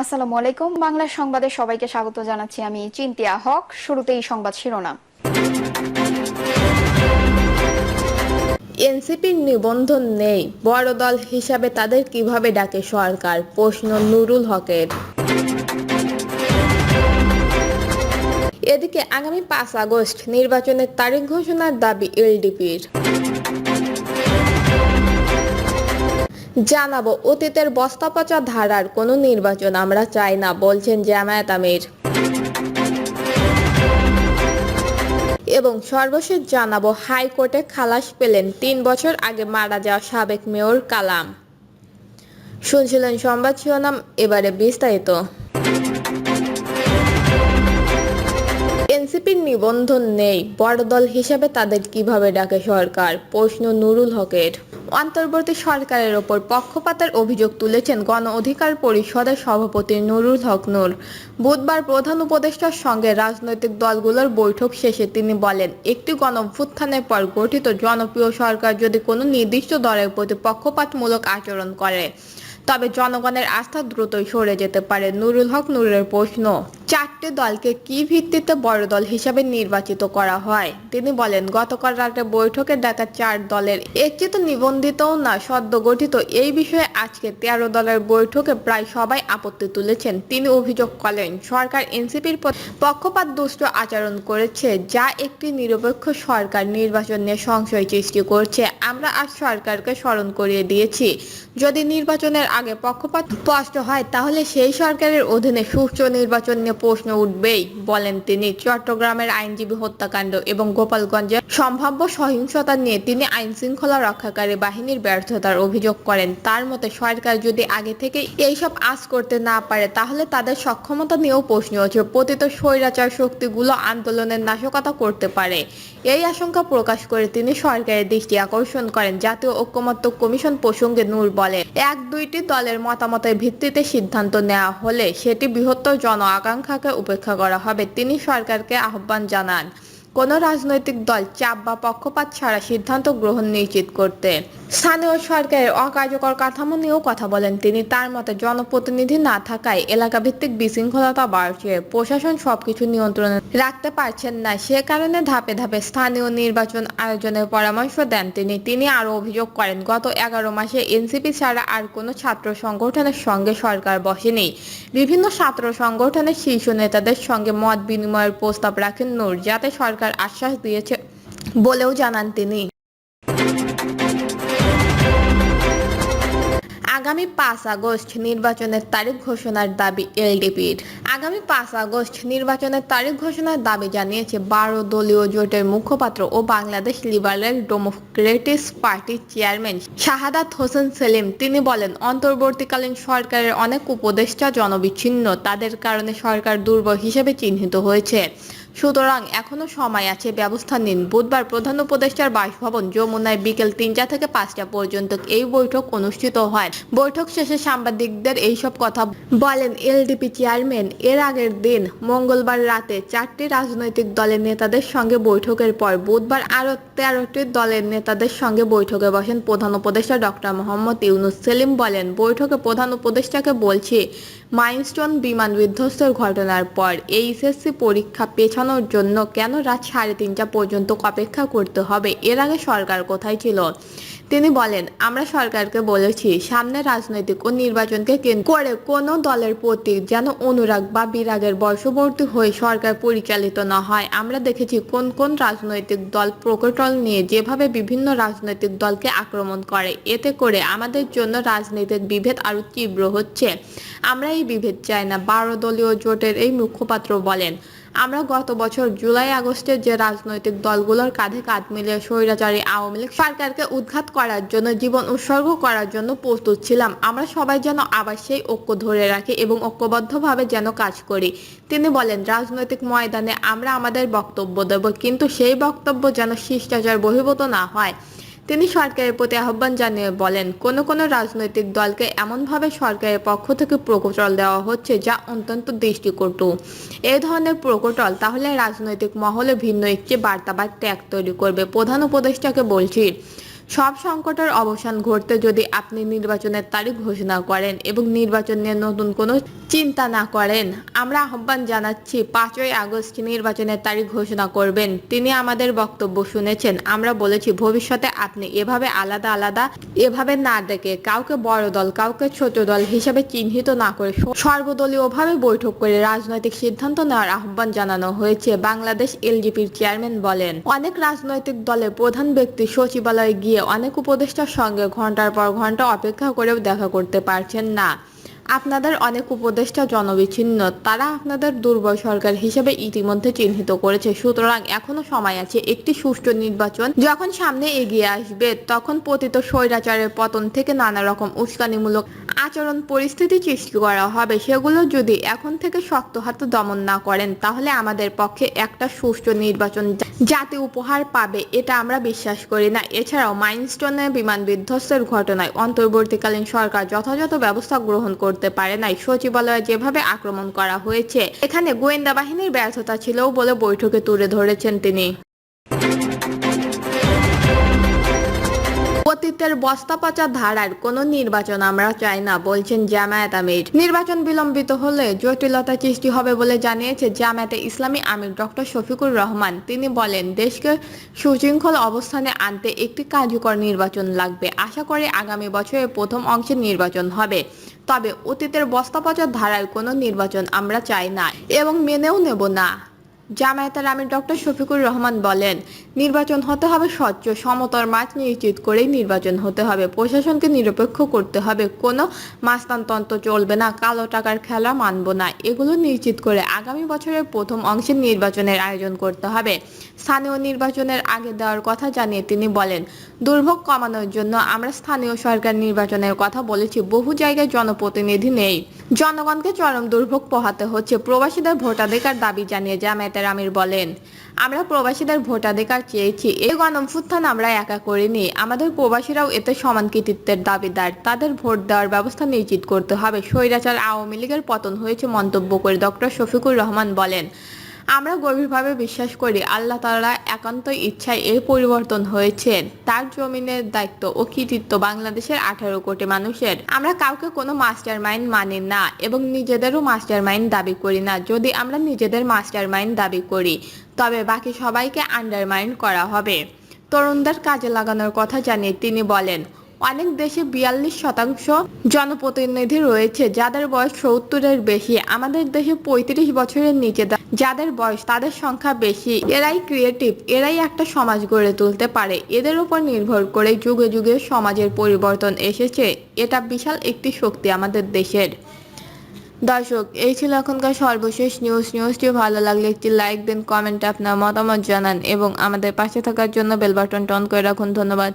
আসসালামু আলাইকুম। বাংলা সংবাদে সবাইকে স্বাগত জানাচ্ছি আমি চিন্তিয়া হক। শুরুতেই সংবাদ শিরোনাম। এনসিপির নিবন্ধন নেই। বড় দল হিসাবে তাদের কীভাবে ডাকে সরকার? প্রশ্ন নুরুল হকের। এদিকে আগামী পাঁচ আগস্ট নির্বাচনের তারিখ ঘোষণার দাবি এলডিপির। জানাব, অতীতের বস্তাপচা ধারার কোনো নির্বাচন আমরা চাই না, বলছেন জামায়াত আমির। এবং সর্বশেষ জানাব, হাইকোর্টে খালাস পেলেন তিন বছর আগে মারা যাওয়া সাবেক মেয়র কালাম। শুনছিলেন সংবাদ শিরোনাম, এবারে বিস্তারিত। এনসিপির নিবন্ধন নেই। বড় দল হিসেবে তাদের কীভাবে ডাকে সরকার? প্রশ্ন নুরুল হকের। অন্তর্বর্তী সরকারের ওপর পক্ষপাতের অভিযোগ তুলেছেন গণ অধিকার পরিষদের সভাপতি নুরুল হক নুর। বুধবার প্রধান উপদেষ্টার সঙ্গে রাজনৈতিক দলগুলোর বৈঠক শেষে তিনি বলেন, একটি গণভ্যুত্থানের পর গঠিত জনপ্রিয় সরকার যদি কোনো নির্দিষ্ট দলের প্রতি পক্ষপাতমূলক আচরণ করে, তবে জনগণের আস্থা দ্রুতই সরে যেতে পারে। নুরুল হক নুরের প্রশ্ন। চারটি দলকে কি ভিত্তিতে বড় দল হিসাবে নির্বাচিত করা হয়? তিনি বলেন, গতকাল রাতে বৈঠকে ডাকা চার দলের একটি তো নিবন্ধিতও না, সদ্য গঠিত এই বিষয়ে আজকে তেরো দলের বৈঠকে প্রায় সবাই আপত্তি তুলেছেন। তিনি অভিযোগ করেন, সরকার এনসিপির পক্ষপাত দুষ্ট আচরণ করেছে, যা একটি নিরপেক্ষ সরকার নির্বাচন নিয়ে সংশয় সৃষ্টি করছে। আমরা আজ সরকারকে স্মরণ করিয়ে দিয়েছি, যদি নির্বাচনের আগে পক্ষপাত স্পষ্ট হয়, তাহলে সেই সরকারের অধীনে সুষ্ঠু নির্বাচন নিয়ে প্রশ্ন উঠবেই, বলেন তিনি। চট্টগ্রামের আইনজীবী হত্যাকাণ্ড এবং গোপালগঞ্জের সম্ভাব্য সহিংসতা নিয়ে তিনি আইন শৃঙ্খলা রক্ষাকারী বাহিনীর ব্যর্থতার অভিযোগ করেন। তার মতে, সরকার যদি আগে থেকে এইসব আজ করতে না পারে, তাহলে তাদের সক্ষমতা নিয়েও প্রশ্ন আছে পতিত স্বৈরাচার শক্তিগুলো আন্দোলনের নাশকতা করতে পারে। এই আশঙ্কা প্রকাশ করে তিনি সরকারের দৃষ্টি আকর্ষণ করেন। জাতীয় ঐক্যমত্য কমিশন প্রসঙ্গে নূর বলেন, এক দুইটি দলের মতামতের ভিত্তিতে সিদ্ধান্ত নেওয়া হলে সেটি বৃহত্তর জন আকাঙ্ক্ষাকে উপেক্ষা করা হবে। তিনি সরকারকে আহ্বান জানান। কোনো রাজনৈতিক দল চাপ বা পক্ষপাত ছাড়া সিদ্ধান্ত গ্রহণ নিশ্চিত করতে। স্থানীয় সরকারের অকার্যকর কাঠামো নিয়েও কথা বলেন তিনি। তার মতে, জনপ্রতিনিধি না থাকায় এলাকা ভিত্তিক বিশৃঙ্খলতা বাড়ছে। প্রশাসন সবকিছু নিয়ন্ত্রণে রাখতে পারছেন না। সে কারণে ধাপে ধাপে স্থানীয় নির্বাচন আয়োজনের পরামর্শ দেন তিনি। তিনি আরও অভিযোগ করেন, গত এগারো মাসে এনসিপি ছাড়া আর কোনো ছাত্র সংগঠনের সঙ্গে সরকার বসেনি। বিভিন্ন ছাত্র সংগঠনের শীর্ষ নেতাদের সঙ্গে মত বিনিময়ের প্রস্তাব রাখেন নূর, যাতে সরকার আশ্বাস দিয়েছে বলেও জানান তিনি। আগামী পাঁচ আগস্ট নির্বাচনের তারিখ ঘোষণার দাবি এলডিপির। আগামী পাঁচ আগস্ট নির্বাচনের তারিখ ঘোষণার দাবি জানিয়েছে বারো দলীয় জোটের মুখপাত্র ও বাংলাদেশ লিবারেল ডেমোক্রেটিস পার্টির চেয়ারম্যান শাহাদাত হোসেন সেলিম। তিনি বলেন, অন্তর্বর্তীকালীন সরকারের অনেক উপদেষ্টা জনবিচ্ছিন্ন। তাদের কারণে সরকার দুর্বল হিসেবে চিহ্নিত হয়েছে। সুতরাং এখনও সময় আছে, ব্যবস্থা নিন। বুধবার প্রধান উপদেষ্টার বাসভবন যমুনায় বিকেল তিনটা থেকে পাঁচটা পর্যন্ত এই বৈঠক অনুষ্ঠিত হয়। বৈঠক শেষে সাংবাদিকদের এইসব কথা বলেন এলডিপি চেয়ারম্যান। এর আগের দিন মঙ্গলবার রাতে চারটি রাজনৈতিক দলের নেতাদের সঙ্গে বৈঠকের পর বুধবার আরও তেরোটি দলের নেতাদের সঙ্গে বৈঠকে বসেন প্রধান উপদেষ্টা ডক্টর মোহাম্মদ ইউনুস সেলিম বলেন, বৈঠকে প্রধান উপদেষ্টাকে বলছি, মাইলস্টোন বিমান বিধ্বস্তের ঘটনার পর, এইচএসসি পরীক্ষা পেছানোর জন্য কেন রাত সাড়ে তিনটা পর্যন্ত অপেক্ষা করতে হবে? এর আগে সরকার কোথায় ছিল? তিনি বলেন, আমরা সরকারকে বলেছি, সামনে রাজনৈতিক ও নির্বাচনকে কেন্দ্র করে কোনো দলের প্রতি যেন অনুরাগ বা বিরাগের বর্ষবর্তী হয়ে সরকার পরিচালিত না হয়। আমরা দেখেছি কোন কোন রাজনৈতিক দল প্রকটল নিয়ে যেভাবে বিভিন্ন রাজনৈতিক দলকে আক্রমণ করে। এতে করে আমাদের জন্য রাজনৈতিক বিভেদ আরও তীব্র হচ্ছে। আমরা এই বিভেদ চাই না, বারো দলীয় জোটের এই মুখপাত্র বলেন। আমরা গত বছর জুলাই, আগস্টে যে রাজনৈতিক দলগুলোর কাঁধে কাঁধ মিলিয়ে স্বৈরাচারী আওয়ামী লীগ সরকারকে উৎখাত করার জন্য, জীবন উৎসর্গ করার জন্য প্রস্তুত ছিলাম। আমরা সবাই যেন আবার সেই ঐক্য ধরে রাখি এবং ঐক্যবদ্ধভাবে যেন কাজ করি। তিনি বলেন, রাজনৈতিক ময়দানে আমরা আমাদের বক্তব্য দেব, কিন্তু সেই বক্তব্য যেন শিষ্টাচার বহির্ভূত না হয়। তিনি সরকারের প্রতি আহ্বান জানিয়ে বলেন, কোন কোন রাজনৈতিক দলকে এমনভাবে সরকারের পক্ষ থেকে প্রকটল দেওয়া হচ্ছে যা অত্যন্ত দৃষ্টিকটু। এ ধরনের প্রকটল তাহলে রাজনৈতিক মহলে ভিন্ন একটি বার্তা বা ট্যাগ তৈরি করবে। প্রধান উপদেষ্টাকে বলছি সব সংকটের অবসান ঘটতে যদি আপনি নির্বাচনের তারিখ ঘোষণা করেন এবং নির্বাচন নিয়ে নতুন কোনো চিন্তা না করেন, আমরা আহ্বান জানাচ্ছি পাঁচই আগস্ট নির্বাচনের তারিখ ঘোষণা করবেন। তিনি আমাদের বক্তব্য শুনেছেন। আমরা বলেছি, ভবিষ্যতে আপনি এভাবে আলাদা আলাদা, এভাবে না ডেকে কাউকে বড় দল, কাউকে ছোট দল হিসেবে চিহ্নিত না করে সর্বদলীয়ভাবে বৈঠক করে রাজনৈতিক সিদ্ধান্ত নেওয়ার আহ্বান জানানো হয়েছে, বাংলাদেশ এলজিপির চেয়ারম্যান বলেন। অনেক রাজনৈতিক দলের প্রধান ব্যক্তি সচিবালয়ে গিয়ে অনেক উপদেষ্টার সঙ্গে ঘণ্টার পর ঘণ্টা অপেক্ষা করেও দেখা করতে পারছেন না। আপনাদের অনেক উপদেষ্টা জনবিচ্ছিন্ন। তারা আপনাদের দুর্বল সরকার হিসেবে ইতিমধ্যে চিহ্নিত করেছে। সুতরাং এখনও সময় আছে একটি সুষ্ঠু নির্বাচন। যখন সামনে এগিয়ে আসবে, তখন পতিত স্বৈরাচারের পতন থেকে নানা রকম উস্কানিমূলক আচরণ পরিস্থিতি সৃষ্টি করা হবে। সেগুলো যদি এখন থেকে শক্ত হাতে দমন না করেন, তাহলে আমাদের পক্ষে একটা সুষ্ঠু নির্বাচন জাতি উপহার পাবে, এটা আমরা বিশ্বাস করি না। এছাড়াও মাইনস্টোনে বিমান বিধ্বস্তের ঘটনায় অন্তর্বর্তীকালীন সরকার যথাযথ ব্যবস্থা গ্রহণ করতে পারে নাই। সচিবালয়ে যেভাবে আক্রমণ করা হয়েছে, এখানে গোয়েন্দা বাহিনীর ব্যর্থতা ছিল বলে বৈঠকে তুলে ধরেছেন তিনি। অতীতের বস্তা পচা ধারার কোনো নির্বাচন আমরা চাই না, বলছেন জামায়াত আমির। নির্বাচন বিলম্বিত হলে জটিলতা সৃষ্টি হবে বলে জানিয়েছে জামায়াতে ইসলামী আমির ডক্টর শফিকুর রহমান। তিনি বলেন, দেশকে সুশৃঙ্খল অবস্থানে আনতে একটি কার্যকর নির্বাচন লাগবে। আশা করি আগামী বছরে প্রথম অংশে নির্বাচন হবে। তবে অতীতের বস্তা পচা ধারার কোনো নির্বাচন আমরা চাই না এবং মেনেও নেব না। জামায়াতের আমির ডক্টর শফিকুর রহমান বলেন, নির্বাচন হতে হবে স্বচ্ছ সমতর মাঠ নিশ্চিত করেই নির্বাচন হতে হবে। প্রশাসনকে নিরপেক্ষ করতে হবে, কোনো মাস্তানতন্ত্র চলবে না, কালো টাকার খেলা মানব না। এগুলো নিশ্চিত করে আগামী বছরের প্রথম অংশের নির্বাচনের আয়োজন করতে হবে। স্থানীয় নির্বাচনের আগে দেওয়ার কথা জানিয়ে তিনি বলেন, দুর্ভোগ কমানোর জন্য আমরা স্থানীয় সরকার নির্বাচনের কথা বলেছি, বহু জায়গায় জনপ্রতিনিধি নেই। জনগণকে চরম দুর্ভোগ পোহাতে হচ্ছে, প্রবাসীদের ভোটাধিকার দাবি জানিয়ে জামায়াতের আমির বলেন, আমরা প্রবাসীদের ভোটাধিকার চেয়েছি। এই গণঅভ্যুত্থান আমরা একা করিনি। আমাদের প্রবাসীরাও এতে সমান কৃতিত্বের দাবিদার। তাদের ভোট দেওয়ার ব্যবস্থা নিশ্চিত করতে হবে। স্বৈরাচার আওয়ামী লীগের পতন হয়েছে মন্তব্য করে ডক্টর শফিকুর রহমান বলেন আমরা গভীরভাবে বিশ্বাস করি আল্লাহ তাআলা একান্ত ইচ্ছায় এই পরিবর্তন হয়েছে। তার জমিনের দায়িত্ব ও কৃতিত্ব বাংলাদেশের আঠারো কোটি মানুষের। আমরা কাউকে কোনো মাস্টার মাইন্ড মানি না এবং নিজেদেরও মাস্টার মাইন্ড দাবি করি না। যদি আমরা নিজেদের মাস্টার মাইন্ড দাবি করি, তবে বাকি সবাইকে আন্ডারমাইন্ড করা হবে। তরুণদের কাজে লাগানোর কথা জানিয়ে তিনি বলেন অনেক দেশে বিয়াল্লিশ শতাংশ জনপ্রতিনিধি রয়েছে, যাদের বয়স সত্তরের বেশি। আমাদের দেশে পঁয়ত্রিশ বছরের নিচে যাদের বয়স তাদের সংখ্যা বেশি। এরাই ক্রিয়েটিভ এরাই একটা সমাজ গড়ে তুলতে পারে। এদের উপর নির্ভর করে যুগে যুগে সমাজের পরিবর্তন এসেছে। এটা বিশাল একটি শক্তি আমাদের দেশের। দর্শক, এই ছিল এখনকার সর্বশেষ নিউজ নিউজটি ভালো লাগলে একটি লাইক দিন কমেন্টে আপনার মতামত জানান এবং আমাদের পাশে থাকার জন্য বেল বাটনটা অন করে রাখুন। ধন্যবাদ।